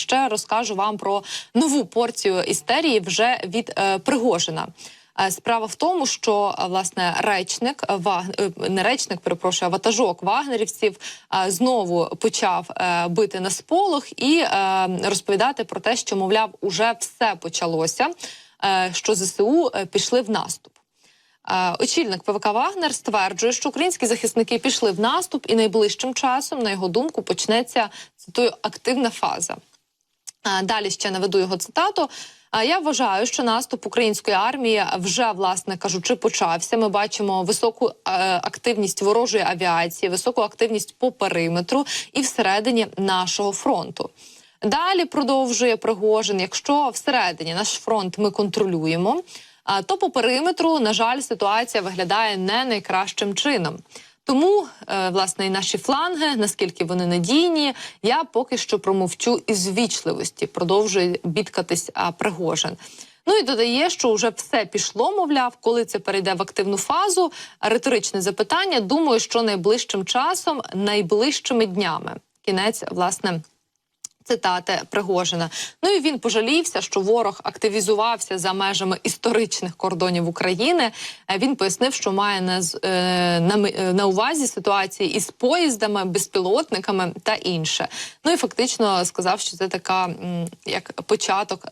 ще розкажу вам про нову порцію істерії вже від е, Пригожина. Е, Справа в тому, що е, власне речник е, не речник, перепрошую, а ватажок вагнерівців знову почав бити на сполох і розповідати про те, що мовляв, уже все почалося, що ЗСУ пішли в наступ. Очільник ПВК Вагнер стверджує, що українські захисники пішли в наступ, і найближчим часом, на його думку, почнеться цитую активна фаза. Далі ще наведу його цитату. А я вважаю, що наступ української армії вже, власне кажучи, почався. Ми бачимо високу е, активність ворожої авіації, високу активність по периметру і всередині нашого фронту. Далі продовжує Пригожин. Якщо всередині наш фронт ми контролюємо, то по периметру, на жаль, ситуація виглядає не найкращим чином. Тому, е, власне, і наші фланги, наскільки вони надійні, я поки що промовчу із вічливості, продовжує бідкатись Пригожин. Ну і додає, що вже все пішло, мовляв, коли це перейде в активну фазу. Риторичне запитання. Думаю, що найближчим часом, найближчими днями. Кінець, власне. Цитати Пригожина. Ну і він пожалівся, що ворог активізувався за межами історичних кордонів України. Е, Він пояснив, що має на, е, на, е, на увазі ситуації із поїздами, безпілотниками та інше. Ну і фактично сказав, що це така як початок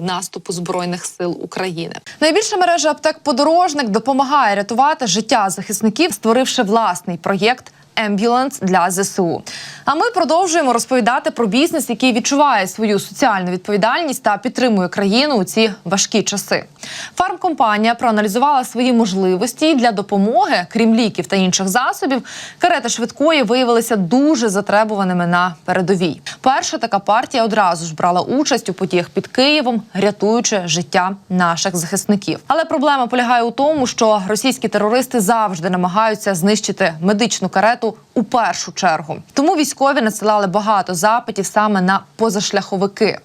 наступу збройних сил України. Найбільша мережа аптек подорожник допомагає рятувати життя захисників, створивши власний проєкт. Ембюленс для ЗСУ. А ми продовжуємо розповідати про бізнес, який відчуває свою соціальну відповідальність та підтримує країну у ці важкі часи. Фармкомпанія проаналізувала свої можливості для допомоги, крім ліків та інших засобів. Карети швидкої виявилися дуже затребуваними на передовій. Перша така партія одразу ж брала участь у подіях під Києвом, рятуючи життя наших захисників. Але проблема полягає у тому, що російські терористи завжди намагаються знищити медичну карету у першу чергу. Тому військові надсилали багато запитів саме на позашляховики.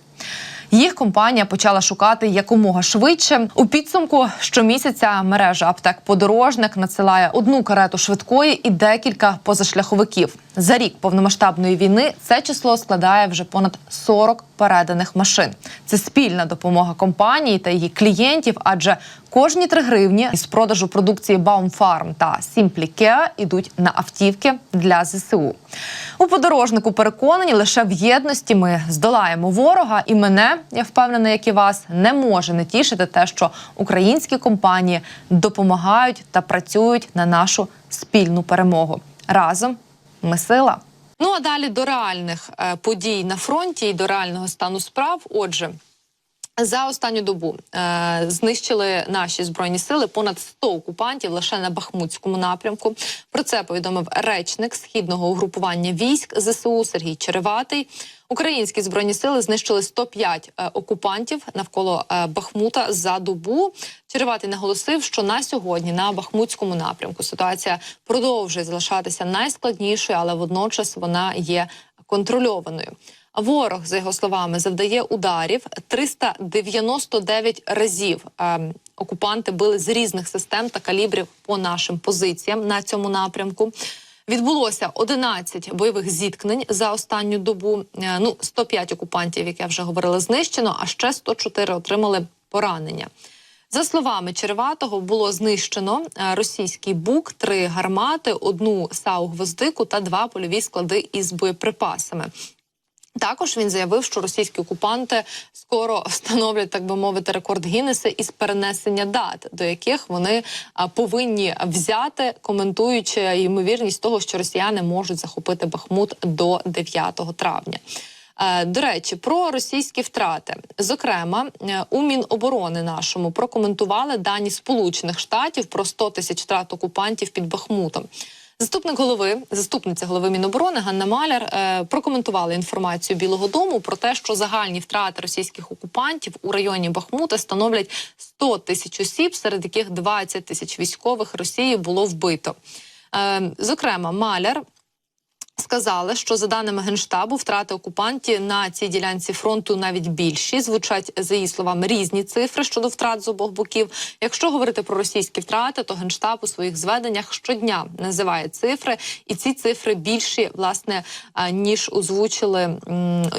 Їх компанія почала шукати якомога швидше. У підсумку щомісяця мережа аптек подорожник надсилає одну карету швидкої і декілька позашляховиків. За рік повномасштабної війни це число складає вже понад 40 переданих машин. Це спільна допомога компанії та її клієнтів, адже кожні 3 гривні із продажу продукції Baumfarm та Care ідуть на автівки для ЗСУ. У подорожнику переконані лише в єдності ми здолаємо ворога, і мене, я впевнена, як і вас, не може не тішити те, що українські компанії допомагають та працюють на нашу спільну перемогу. Разом ми сила. Ну а далі до реальних е, подій на фронті і до реального стану справ. Отже. За останню добу е, знищили наші збройні сили понад 100 окупантів лише на Бахмутському напрямку. Про це повідомив речник східного угрупування військ ЗСУ Сергій Череватий. Українські збройні сили знищили 105 е, окупантів навколо е, Бахмута за добу. Череватий наголосив, що на сьогодні на Бахмутському напрямку ситуація продовжує залишатися найскладнішою, але водночас вона є контрольованою. Ворог, за його словами, завдає ударів 399 разів. Ем, окупанти били з різних систем та калібрів по нашим позиціям на цьому напрямку. Відбулося 11 бойових зіткнень за останню добу. Е, Ну, 105 окупантів, як я вже говорила, знищено, а ще 104 отримали поранення. За словами Череватого, було знищено е, російський бук, три гармати, одну САУ гвоздику та два польові склади із боєприпасами. Також він заявив, що російські окупанти скоро встановлять, так би мовити, рекорд Гіннеса із перенесення дат, до яких вони повинні взяти, коментуючи ймовірність того, що росіяни можуть захопити Бахмут до 9 травня. Е, До речі, про російські втрати, зокрема, е, у Міноборони нашому прокоментували дані Сполучених Штатів про 100 тисяч втрат окупантів під Бахмутом. Заступник голови, заступниця голови Міноборони Ганна Маляр е, прокоментувала інформацію Білого Дому про те, що загальні втрати російських окупантів у районі Бахмута становлять 100 тисяч осіб, серед яких 20 тисяч військових Росії було вбито. Е, зокрема, Маляр Сказали, що за даними генштабу, втрати окупантів на цій ділянці фронту навіть більші. Звучать за її словами різні цифри щодо втрат з обох боків. Якщо говорити про російські втрати, то генштаб у своїх зведеннях щодня називає цифри, і ці цифри більші, власне, ніж озвучили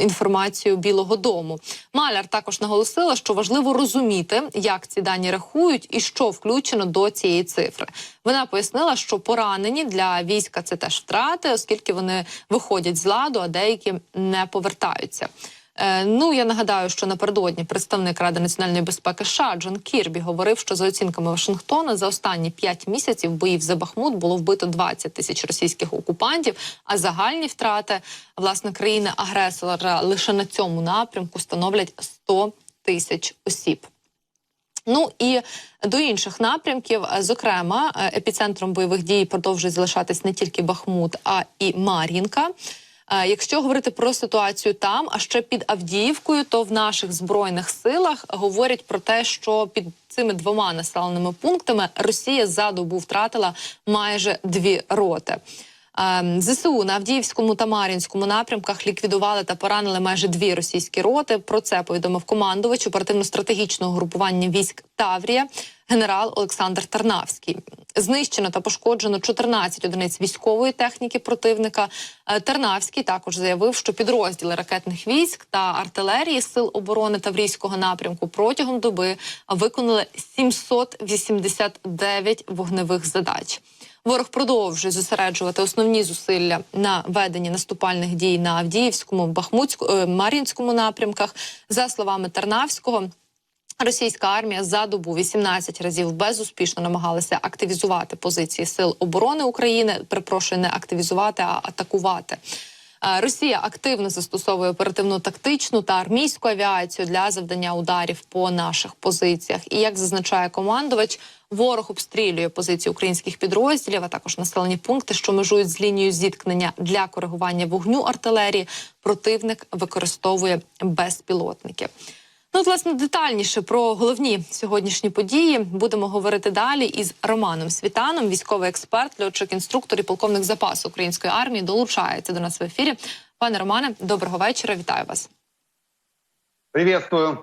інформацію Білого Дому. Маляр також наголосила, що важливо розуміти, як ці дані рахують і що включено до цієї цифри. Вона пояснила, що поранені для війська це теж втрати, оскільки вони виходять з ладу, а деякі не повертаються. Е, ну я нагадаю, що напередодні представник Ради національної безпеки США Джон Кірбі говорив, що за оцінками Вашингтона за останні 5 місяців боїв за Бахмут було вбито 20 тисяч російських окупантів, а загальні втрати власне країни агресора лише на цьому напрямку становлять 100 тисяч осіб. Ну і до інших напрямків, Е, зокрема, е, епіцентром бойових дій продовжує залишатись не тільки Бахмут, а і Мар'їнка. Е, Якщо говорити про ситуацію там, а ще під Авдіївкою, то в наших збройних силах говорять про те, що під цими двома населеними пунктами Росія за добу втратила майже дві роти. Ем, ЗСУ на Авдіївському та Мар'їнському напрямках ліквідували та поранили майже дві російські роти. Про це повідомив командувач оперативно-стратегічного групування військ Таврія генерал Олександр Тарнавський. Знищено та пошкоджено 14 одиниць військової техніки противника. Е, Тарнавський також заявив, що підрозділи ракетних військ та артилерії сил оборони Таврійського напрямку протягом доби виконали 789 вогневих задач. Ворог продовжує зосереджувати основні зусилля на веденні наступальних дій на Авдіївському, Бахмутському, е, Мар'їнському напрямках. За словами Тарнавського, російська армія за добу 18 разів безуспішно намагалася активізувати позиції сил оборони України. Перепрошую, не активізувати, а атакувати. Е, Росія активно застосовує оперативно-тактичну та армійську авіацію для завдання ударів по наших позиціях. І як зазначає командувач, ворог обстрілює позиції українських підрозділів, а також населені пункти, що межують з лінією зіткнення для коригування вогню артилерії. Противник використовує безпілотники. Ну, власне, детальніше про головні сьогоднішні події будемо говорити далі із Романом Світаном, військовий експерт, льотчик інструктор і полковник запасу української армії, долучається до нас в ефірі. Пане Романе, доброго вечора. Вітаю вас. Приветствую.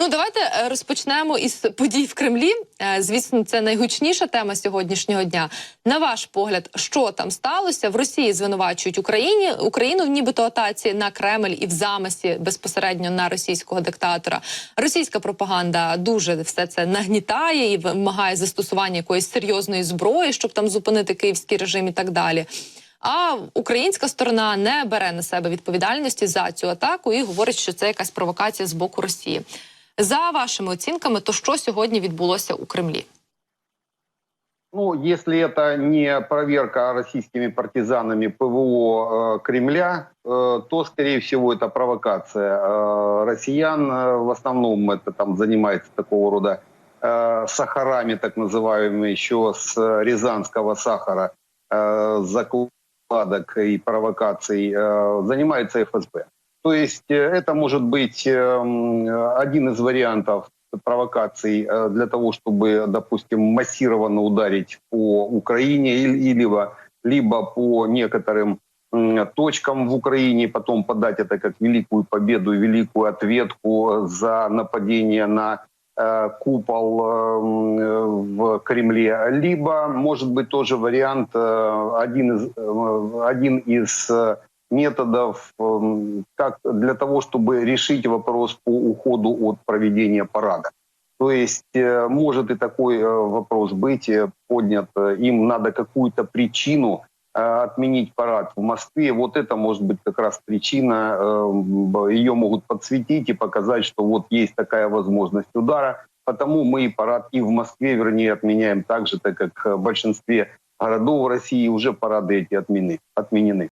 Ну, давайте е, розпочнемо із подій в Кремлі. Е, Звісно, це найгучніша тема сьогоднішнього дня. На ваш погляд, що там сталося? В Росії звинувачують Україні Україну в нібито атаці на Кремль і в замисі безпосередньо на російського диктатора. Російська пропаганда дуже все це нагнітає і вимагає застосування якоїсь серйозної зброї, щоб там зупинити київський режим і так далі. А українська сторона не бере на себе відповідальності за цю атаку і говорить, що це якась провокація з боку Росії. За вашими оцінками, то що сьогодні відбулося у Кремлі? Ну, если это не проверка российскими партизанами ПВО э, Кремля, э, то, скорее всего, это провокация. Э, россиян э, в основном это там занимается такого рода э, сахарами, так называемыми, еще с э, рязанского сахара, э, закладок и провокаций, э, занимается ФСБ. То есть э, это может быть э, один из вариантов провокаций э, для того, чтобы, допустим, массированно ударить по Украине либо, либо по некоторым точкам в Украине, потом подать это как великую победу, великую ответку за нападение на э, купол э, м, в Кремле, либо, может быть, тоже вариант, один из, один из методов эм, как для того, чтобы решить вопрос по уходу от проведения парада. То есть э, может и такой э, вопрос быть э, поднят. Им надо какую-то причину отменить парад в Москве. Вот это может быть как раз причина. э, б- Ее могут подсветить и показать, что вот есть такая возможность удара. Потому мы и парад и в Москве, вернее, отменяем так же, так как в большинстве городов России уже парады эти отмены, отменены.